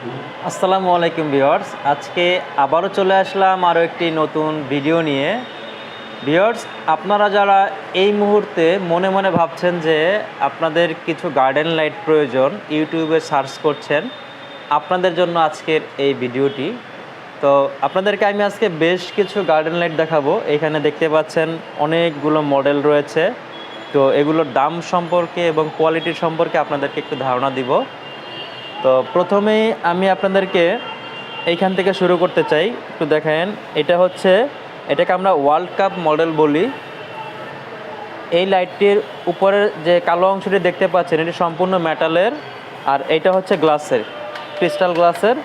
আসসালামু আলাইকুম ভিউয়ার্স। আজকে আবারও চলে আসলাম আরও একটি নতুন ভিডিও নিয়ে। ভিউয়ার্স, আপনারা যারা এই মুহূর্তে মনে মনে ভাবছেন যে আপনাদের কিছু গার্ডেন লাইট প্রয়োজন, ইউটিউবে সার্চ করছেন, আপনাদের জন্য আজকের এই ভিডিওটি। তো আপনাদেরকে আমি আজকে বেশ কিছু গার্ডেন লাইট দেখাবো। এখানে দেখতে পাচ্ছেন অনেকগুলো মডেল রয়েছে। তো এগুলোর দাম সম্পর্কে এবং কোয়ালিটি সম্পর্কে আপনাদেরকে একটু ধারণা দিব। তো প্রথমেই আমি আপনাদেরকে এইখান থেকে শুরু করতে চাই। একটু দেখেন, এটা হচ্ছে, এটাকে আমরা ওয়ার্ল্ড কাপ মডেল বলি। এই লাইটটির উপরের যে কালো অংশটি দেখতে পাচ্ছেন, এটি সম্পূর্ণ মেটালের আর এটা হচ্ছে গ্লাসের ক্রিস্টাল গ্লাসের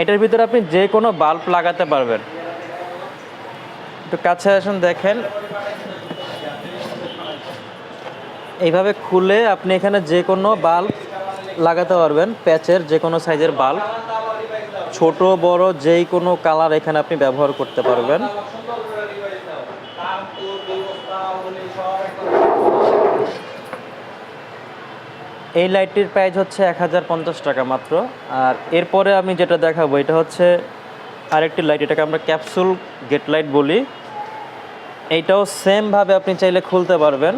এটার ভিতরে আপনি যে কোনো বাল্ব লাগাতে পারবেন। একটু কাছে আসুন, দেখেন। এইভাবে খুলে আপনি এখানে যে কোনো বাল্ব লাগাতে পারবেন প্যাচের যে কোনো সাইজের বাল্ব। ছোট, বড় যেই কোনো কালার এখানে আপনি ব্যবহার করতে পারবেন। এই লাইটটির প্রাইস হচ্ছে এক হাজার পঞ্চাশ টাকা মাত্র। আর এরপরে আমি যেটা দেখাবো, এটা হচ্ছে আরেকটি লাইট, এটাকে আমরা ক্যাপসুল গেট লাইট বলি। এইটাও সেমভাবে আপনি চাইলে খুলতে পারবেন।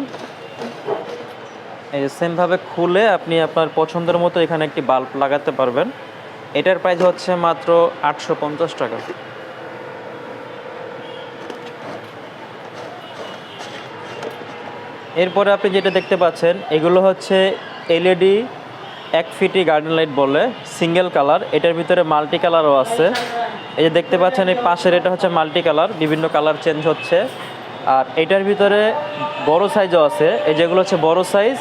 এই সেমভাবে খুলে আপনি আপনার পছন্দের মতো এখানে একটি বাল্ব লাগাতে পারবেন। এটার প্রাইস হচ্ছে মাত্র আটশো পঞ্চাশ টাকা। এরপরে আপনি যেটা দেখতে পাচ্ছেন, এগুলো হচ্ছে এলইডি এক ফিটি গার্ডেন লাইট বলে সিঙ্গেল কালার এটার ভিতরে মাল্টি কালারও আছে। এই যে দেখতে পাচ্ছেন, এই পাশের এটা হচ্ছে মাল্টি কালার বিভিন্ন কালার চেঞ্জ হচ্ছে। আর এটার ভিতরে বড় সাইজও আছে, এই যেগুলো হচ্ছে বড় সাইজ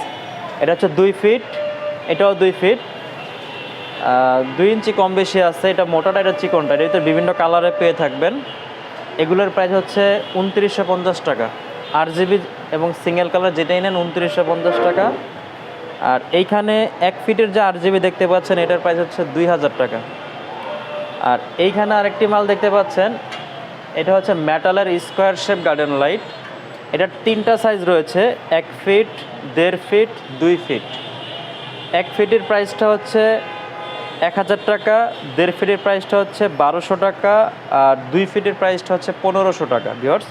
এটা হচ্ছে দুই ফিট, এটাও দুই ফিট। দুই ইঞ্চি কম বেশি আছে, এটা মোটাটা এটা চিকনটা ভিতরে বিভিন্ন কালারে পেয়ে থাকবেন। এগুলোর প্রাইস হচ্ছে উনত্রিশশো পঞ্চাশ টাকা। আর জিবি এবং সিঙ্গেল কালার যেটাই নেন উনত্রিশশো পঞ্চাশ টাকা। আর এইখানে এক ফিটের যে আর জিবি দেখতে পাচ্ছেন, এটার প্রাইস হচ্ছে দুই হাজার টাকা। আর এইখানে আরেকটি মাল দেখতে পাচ্ছেন, এটা হচ্ছে মেটালের স্কোয়ার শেপ গার্ডেন লাইট এটার তিনটা সাইজ রয়েছে, এক ফিট দেড় ফিট দুই ফিট এক ফিটের প্রাইসটা হচ্ছে এক হাজার টাকা, দেড় ফিটের প্রাইসটা হচ্ছে বারোশো টাকা, আর দুই ফিটের প্রাইসটা হচ্ছে পনেরোশো টাকা বিয়ার্স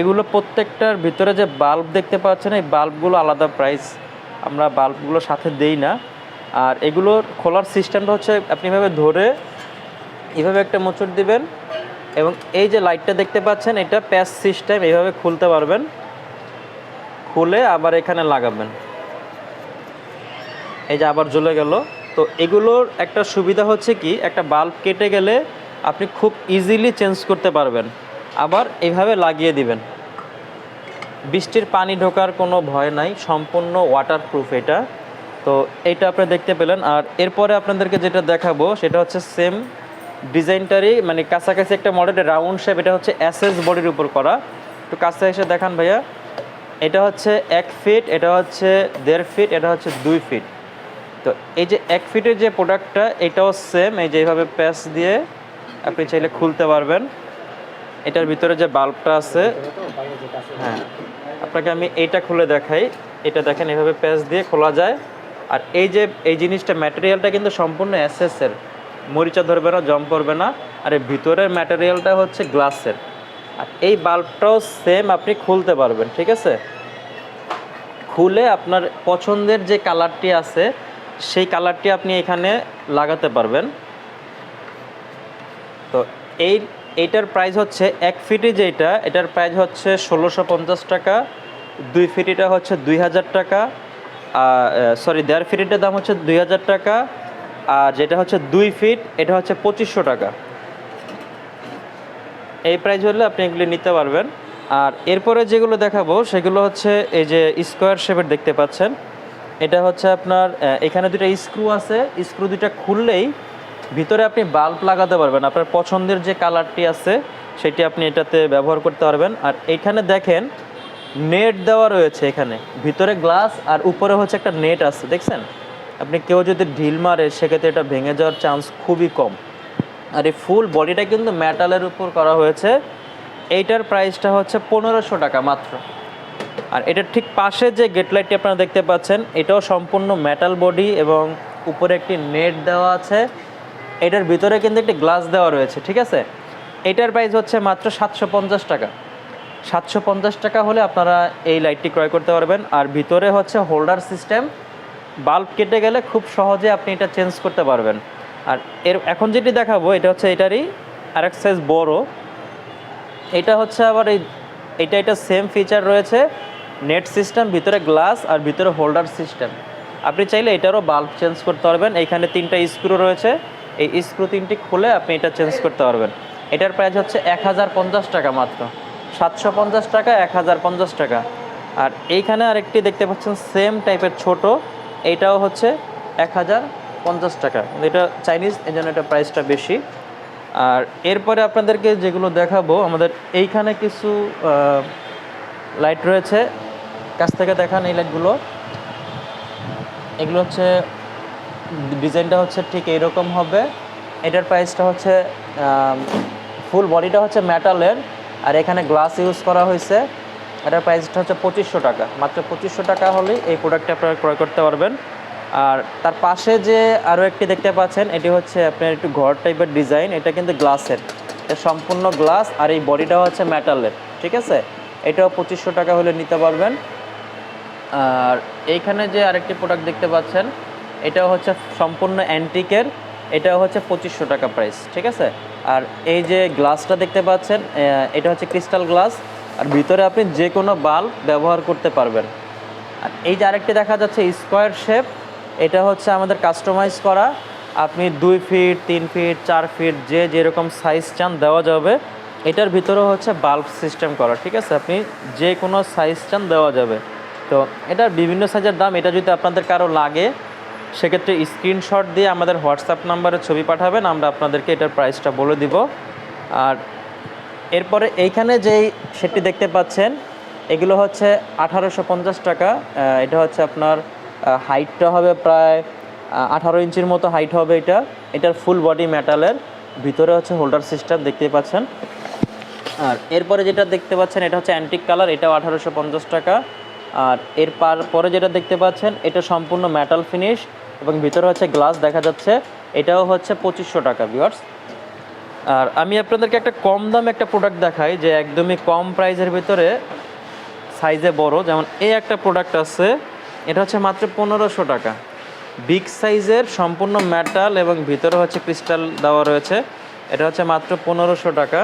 এগুলো প্রত্যেকটার ভিতরে যে বাল্ব দেখতে পাচ্ছেন, এই বাল্বগুলো আলাদা প্রাইস আমরা বাল্বগুলো সাথে দেই না। আর এগুলোর খোলার সিস্টেমটা হচ্ছে, আপনি এভাবে ধরে এভাবে একটা মোচড় দিবেন এবং এই যে লাইটটা দেখতে পাচ্ছেন, এটা প্যাচ সিস্টেম এইভাবে খুলতে পারবেন। খুলে আবার এখানে লাগাবেন। এই যে আবার জ্বলে গেল। তো এগুলোর একটা সুবিধা হচ্ছে কি, একটা বাল্ব কেটে গেলে আপনি খুব ইজিলি চেঞ্জ করতে পারবেন। আবার এইভাবে লাগিয়ে দিবেন। বৃষ্টির পানি ঢোকার কোনো ভয় নাই, সম্পূর্ণ ওয়াটারপ্রুফ এটা। তো এইটা আপনি দেখতে পেলেন। আর এরপরে আপনাদেরকে যেটা দেখাবো, সেটা হচ্ছে সেম ডিজাইনটারই মানে কাছাকাছি একটা মডেলের রাউন্ড শেপ এটা হচ্ছে এসএস বডির উপর করা। একটু কাছে এসে দেখান ভাইয়া। এটা হচ্ছে এক ফিট এটা হচ্ছে দেড় ফিট এটা হচ্ছে দুই ফিট তো এই যে এক ফিটের যে প্রোডাক্টটা এটাও সেম এই যে এইভাবে প্যাচ দিয়ে আপনি চাইলে খুলতে পারবেন। এটার ভিতরে যে বাল্বটা আছে হ্যাঁ আপনাকে আমি এইটা খুলে দেখাই। এটা দেখেন এভাবে প্যাচ দিয়ে খোলা যায়। আর এই যে, এই জিনিসটা ম্যাটেরিয়ালটা কিন্তু সম্পূর্ণ এসএসের মরিচা ধরবে না, জম পড়বে না। আর এই ভিতরের ম্যাটেরিয়ালটা হচ্ছে গ্লাসের আর এই বাল্বটাও সেম আপনি খুলতে পারবেন, ঠিক আছে? খুলে আপনার পছন্দের যে কালারটি আছে, সেই কালারটি আপনি এখানে লাগাতে পারবেন। তো এই, এইটার প্রাইস হচ্ছে এক ফিটি যেটা এটার প্রাইস হচ্ছে ষোলোশো পঞ্চাশ টাকা, দুই ফিটিটা হচ্ছে দুই হাজার টাকা সরি দেড় ফিটিটার দাম হচ্ছে দুই হাজার টাকা আর যেটা হচ্ছে দুই ফিট এটা হচ্ছে পঁচিশশো টাকা। এই প্রাইস হলে আপনি এগুলি নিতে পারবেন। আর এরপরে যেগুলো দেখাবো, সেগুলো হচ্ছে এই যে স্কোয়ার শেপের দেখতে পাচ্ছেন। এটা হচ্ছে আপনার এখানে দুটা স্ক্রু আছে। স্ক্রু দুটা খুললেই ভিতরে আপনি বাল্ব লাগাতে পারবেন। আপনার পছন্দের যে কালারটি আছে, সেটি আপনি এটাতে ব্যবহার করতে পারবেন। আর এখানে দেখেন নেট দেওয়া রয়েছে এখানে। ভিতরে গ্লাস আর উপরে হচ্ছে একটা নেট আছে, দেখছেন? আপনি কেউ যদি ঢিল মারে, সেক্ষেত্রে এটা ভেঙে যাওয়ার চান্স খুবই কম। আর এই ফুল বডিটা কিন্তু মেটালের উপর করা হয়েছে। এইটার প্রাইসটা হচ্ছে পনেরোশো টাকা মাত্র। আর এটার ঠিক পাশে যে গেট লাইটটি আপনারা দেখতে পাচ্ছেন, এটাও সম্পূর্ণ মেটাল বডি এবং উপরে একটি নেট দেওয়া আছে। এটার ভিতরে কিন্তু একটি গ্লাস দেওয়া রয়েছে, ঠিক আছে? এটার প্রাইস হচ্ছে মাত্র সাতশো পঞ্চাশ টাকা। সাতশো পঞ্চাশ টাকা হলে আপনারা এই লাইটটি ক্রয় করতে পারবেন। আর ভিতরে হচ্ছে হোল্ডার সিস্টেম বাল্ব কেটে গেলে খুব সহজে আপনি এটা চেঞ্জ করতে পারবেন। আর এর এখন যেটি দেখাবো, এটা হচ্ছে এটারই আরেক সাইজ বড়। এটা হচ্ছে আবার এই, এটা এটা সেম ফিচার রয়েছে নেট সিস্টেম ভিতরে গ্লাস আর ভিতরে হোল্ডার সিস্টেম আপনি চাইলে এটারও বাল্ব চেঞ্জ করতে পারবেন। এইখানে তিনটা স্ক্রু রয়েছে। এই স্ক্রু তিনটি খুলে আপনি এটা চেঞ্জ করতে পারবেন। এটার প্রাইস হচ্ছে এক হাজার পঞ্চাশ টাকা মাত্র। সাতশো পঞ্চাশ টাকা, এক হাজার পঞ্চাশ টাকা। আর এইখানে আরেকটি দেখতে পাচ্ছেন সেম টাইপের ছোট। এইটাও হচ্ছে এক হাজার পঞ্চাশ টাকা। এটা চাইনিজ, এই জন্য এটা প্রাইসটা বেশি। আর এরপরে আপনাদেরকে যেগুলো দেখাবো, আমাদের এইখানে কিছু লাইট রয়েছে। কাছ থেকে দেখান এই লাইটগুলো এগুলো হচ্ছে ডিজাইনটা হচ্ছে ঠিক এইরকম হবে। এটার প্রাইসটা হচ্ছে ফুল বডিটা হচ্ছে মেটালের আর এখানে গ্লাস ইউজ করা হয়েছে। এটার প্রাইসটা হচ্ছে পঁচিশশো টাকা। মাত্র পঁচিশশো টাকা হলেই এই প্রোডাক্টটা আপনারা ক্রয় করতে পারবেন। আর তার পাশে যে আরও একটি দেখতে পাচ্ছেন, এটি হচ্ছে আপনার একটু ঘর টাইপের ডিজাইন এটা কিন্তু গ্লাসের এটা সম্পূর্ণ গ্লাস আর এই বডিটা হচ্ছে মেটালের ঠিক আছে? এটাও পঁচিশশো টাকা হলে নিতে পারবেন। আর এইখানে যে আরেকটি প্রোডাক্ট দেখতে পাচ্ছেন, এটাও হচ্ছে সম্পূর্ণ অ্যান্টিকের এটাও হচ্ছে পঁচিশশো টাকা প্রাইস ঠিক আছে? আর এই যে গ্লাসটা দেখতে পাচ্ছেন এটা হচ্ছে ক্রিস্টাল গ্লাস আর ভিতরে আপনি যে কোনো বাল্ব ব্যবহার করতে পারবেন। আর এই যে আরেকটি দেখা যাচ্ছে, স্কোয়ার শেপ, এটা হচ্ছে আমাদের কাস্টমাইজ করা। আপনি দুই ফিট, তিন ফিট, চার ফিট, যে যেরকম সাইজ চান দেওয়া যাবে। এটার ভিতরেও হচ্ছে বাল্ব সিস্টেম করা, ঠিক আছে? আপনি যে কোনো সাইজ চান দেওয়া যাবে। তো এটার বিভিন্ন সাইজের দাম, এটা যদি আপনাদের কারও লাগে, সেক্ষেত্রে স্ক্রিনশট দিয়ে আমাদের হোয়াটসঅ্যাপ নাম্বারে ছবি পাঠাবেন, আমরা আপনাদেরকে এটার প্রাইসটা বলে দিব। আর এরপরে এইখানে যেই সেটটি দেখতে পাচ্ছেন, এগুলো হচ্ছে আঠারোশো পঞ্চাশ টাকা। এটা হচ্ছে আপনার হাইটটা হবে প্রায় আঠারো ইঞ্চির মতো হাইট হবে এটা। এটার ফুল বডি মেটালের। ভিতরে হচ্ছে হোল্ডার সিস্টেম, দেখতে পাচ্ছেন। আর এরপরে যেটা দেখতে পাচ্ছেন, এটা হচ্ছে অ্যান্টিক কালার এটাও আঠারোশো পঞ্চাশ টাকা। আর এর পার যেটা দেখতে পাচ্ছেন, এটা সম্পূর্ণ মেটাল ফিনিশ এবং ভিতরে হচ্ছে গ্লাস দেখা যাচ্ছে। এটাও হচ্ছে পঁচিশশো টাকা ভিউয়ার্স আর আমি আপনাদেরকে একটা কম দামে একটা প্রোডাক্ট দেখাই যে একদমই কম প্রাইসের ভিতরে সাইজে বড়। যেমন এই একটা প্রোডাক্ট আছে, এটা হচ্ছে মাত্র পনেরোশো টাকা। বিগ সাইজের সম্পূর্ণ মেটাল এবং ভিতরে হচ্ছে ক্রিস্টাল দেওয়া রয়েছে। এটা হচ্ছে মাত্র পনেরোশো টাকা।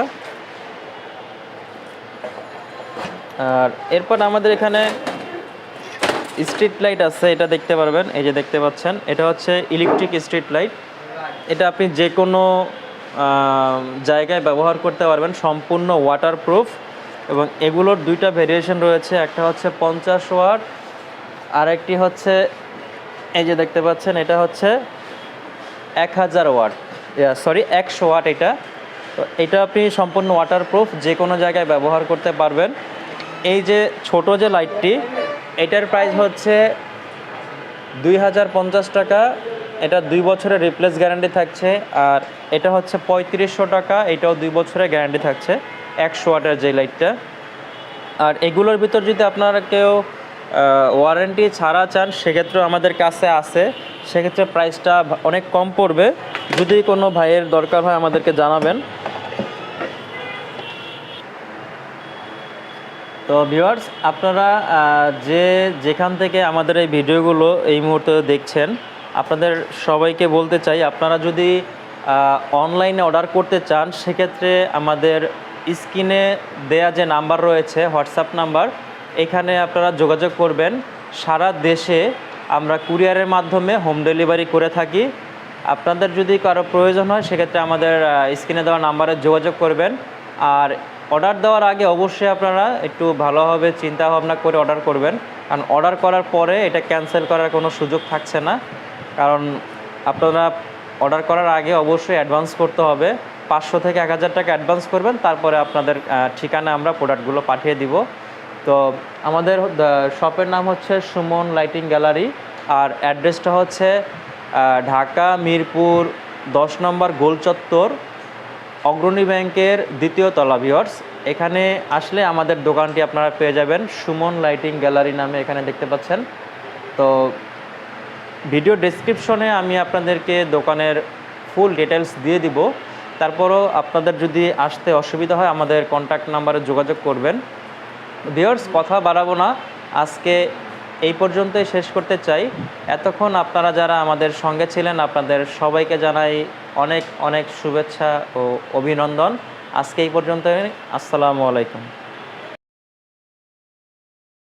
আর এরপর আমাদের এখানে স্ট্রিট লাইট আছে, এটা দেখতে পারবেন। এই যে দেখতে পাচ্ছেন, এটা হচ্ছে ইলেকট্রিক স্ট্রিট লাইট এটা আপনি যে কোনো জায়গায় ব্যবহার করতে পারবেন সম্পূর্ণ ওয়াটারপ্রুফ এবং এগুলোর দুইটা ভেরিয়েশন রয়েছে। একটা হচ্ছে পঞ্চাশ ওয়াট আর একটি হচ্ছে, এই যে দেখতে পাচ্ছেন, এটা হচ্ছে এক হাজার ওয়াট। সরি একশো ওয়াট এটা। তো এটা আপনি সম্পূর্ণ ওয়াটারপ্রুফ যে কোনো জায়গায় ব্যবহার করতে পারবেন। এই যে ছোট যে লাইটটি এটার প্রাইস হচ্ছে দুই হাজার পঞ্চাশ টাকা। এটা দুই বছরের রিপ্লেস গ্যারান্টি থাকছে, আর এটা হচ্ছে পঁয়ত্রিশশো টাকা, এটাও দুই বছরের গ্যারান্টি থাকছে, একশো ওয়াটের যে লাইটটা আর এগুলোর ভিতর যদি আপনারা কেউ ওয়ারেন্টি ছাড়া চান, সেক্ষেত্রেও আমাদের কাছে আছে। সেক্ষেত্রে প্রাইসটা অনেক কম পড়বে। যদি কোনো ভাইয়ের দরকার হয়, আমাদেরকে জানাবেন। তো ভিউয়ার্স আপনারা যে যেখান থেকে আমাদের এই ভিডিওগুলো এই মুহূর্তে দেখছেন আপনাদের সবাইকে বলতে চাই, আপনারা যদি অনলাইনে অর্ডার করতে চান, সেক্ষেত্রে আমাদের স্ক্রিনে দেয়া যে নাম্বার রয়েছে হোয়াটসঅ্যাপ নাম্বার এখানে আপনারা যোগাযোগ করবেন। সারা দেশে আমরা কুরিয়ারের মাধ্যমে হোম ডেলিভারি করে থাকি। আপনাদের যদি কারও প্রয়োজন হয়, সেক্ষেত্রে আমাদের স্ক্রিনে দেওয়া নাম্বারে যোগাযোগ করবেন। আর অর্ডার দেওয়ার আগে অবশ্যই আপনারা একটু ভালোভাবে চিন্তা ভাবনা করে অর্ডার করবেন। কারণ অর্ডার করার পরে এটা ক্যান্সেল করার কোনো সুযোগ থাকছে না। কারণ আপনারা অর্ডার করার আগে অবশ্যই অ্যাডভান্স করতে হবে। পাঁচশো থেকে এক হাজার টাকা অ্যাডভান্স করবেন, তারপরে আপনাদের ঠিকানা আমরা প্রোডাক্টগুলো পাঠিয়ে দিব। তো আমাদের শপের নাম হচ্ছে সুমন লাইটিং গ্যালারি আর অ্যাড্রেসটা হচ্ছে ঢাকা, মিরপুর, দশ নম্বর গোল চত্বর, অগ্রণী ব্যাংকের দ্বিতীয় তলা ভিওর্স এখানে আসলে আমাদের দোকানটি আপনারা পেয়ে যাবেন সুমন লাইটিং গ্যালারি নামে এখানে দেখতে পাচ্ছেন। তো ভিডিও ডেসক্রিপশনে আমি আপনাদেরকে দোকানের ফুল ডিটেলস দিয়ে দিব। তারপরও আপনাদের যদি আসতে অসুবিধা হয়, আমাদের কন্ট্যাক্ট নাম্বারে যোগাযোগ করবেন। ভিওর্স কথা বাড়াবো না। আজকে এই পর্যন্তই শেষ করতে চাই। এতক্ষণ আপনারা যারা আমাদের সঙ্গে ছিলেন, আপনাদের সবাইকে জানাই অনেক অনেক শুভেচ্ছা ও অভিনন্দন। আজকে এই পর্যন্তই। আসসালামু আলাইকুম।